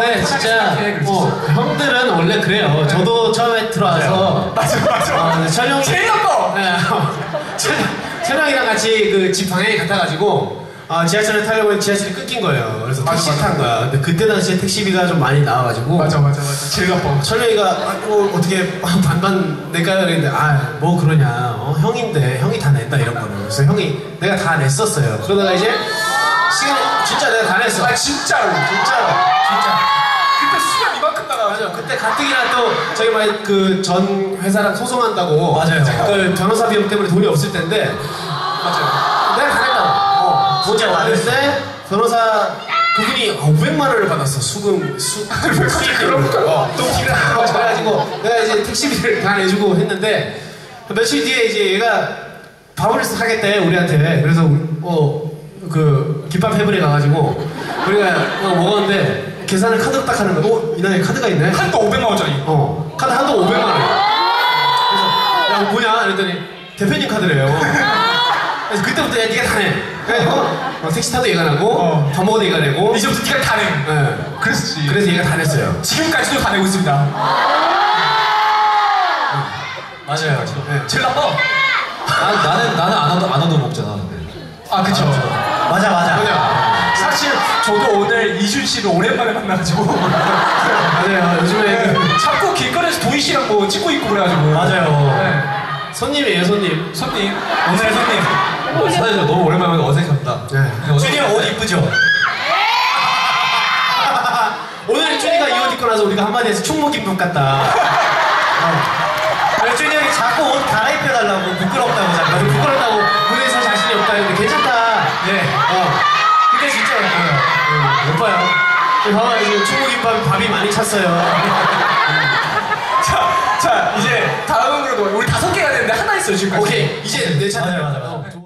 네, 진짜 어, 형들은 원래 그래요. 저도 처음에 들어와서 맞아 맞아. 어, 네, 철형 제일 나빠. 네, 철- 철형이랑 같이 그 집 방향이 같아가지고 아, 지하철을 타려고 했는데 지하철이 끊긴 거예요. 그래서 맞아, 택시 맞아. 탄 거야. 근데 그때 당시에 택시비가 좀 많이 나와가지고 맞아 맞아 맞아. 제일 나빠. 철령이가 아, 어, 어떻게 반반 낼까요? 그랬는데 아 뭐 그러냐 어, 형인데 형이 다 냈다 이런 거를 그래서 형이 내가 다 냈었어요 그러다가 이제 시간 진짜 내가 다 냈어 아 진짜로. 진짜로 진짜. 그때 수면 이만큼 나가. 맞아 그때 가뜩이나 또 저희 막그전 회사랑 소송한다고 맞아요. 그 변호사 비용 때문에 돈이 없을 텐데. 맞아. 내가 다 냈다고. 어, 진짜 진짜 받았는데 변호사 그분이 500만 원을 받았어. 수금 수 그런 거. 어, 또 하고 그래가지고 내가 이제 택시비를 다 내주고 했는데 며칠 뒤에 이제 얘가 밥을 사겠대 우리한테. 그래서 어그 김밥 해물에 가가지고 우리가 어, 먹었는데 계산을 카드로 딱 하는 거야 어? 이날에 카드가 있네 한도 500만 원짜리. 어 카드 한도 500만 원 그래서 야 이거 뭐냐 그랬더니 대표님 카드래요 그래서 그때부터 야 니가 다 내 그래가지고 어, 택시 타도 얘가 나고 어. 밥 먹어도 얘가 내고 이제부터 네가 다 내. 네. 그랬지. 그래서 얘가 다 냈어요 지금까지도 다 내고 있습니다. 맞아요. 네. 제일 나빠. 나, 나는 나는 안 와도 안 와도 먹잖아. 근데. 아 그쵸. 맞아 맞아. 맞아. 저도 오늘 이준 씨를 오랜만에 만나가지고 맞아요 요즘에 그 자꾸 길거리에서 도희 씨랑 뭐 찍고 있고 그래가지고 맞아요. 네. 손님이에요 손님 손님 오늘의 손님 어, 사실 너무 오랜만에 어색합니다. 네. 준이 형 옷 이쁘죠? 오늘 준이가 이 옷 입고 나서 우리가 한마디 해서 충무김밥 같다 봐봐요 지금 충무김밥에 밥이 많이 찼어요 자, 자 이제 다음으로 우리 다섯 개가 됐는데 하나 있어요 지금까지 오케이 이제 내 차례 맞아요, 맞아요, 맞아요. 어.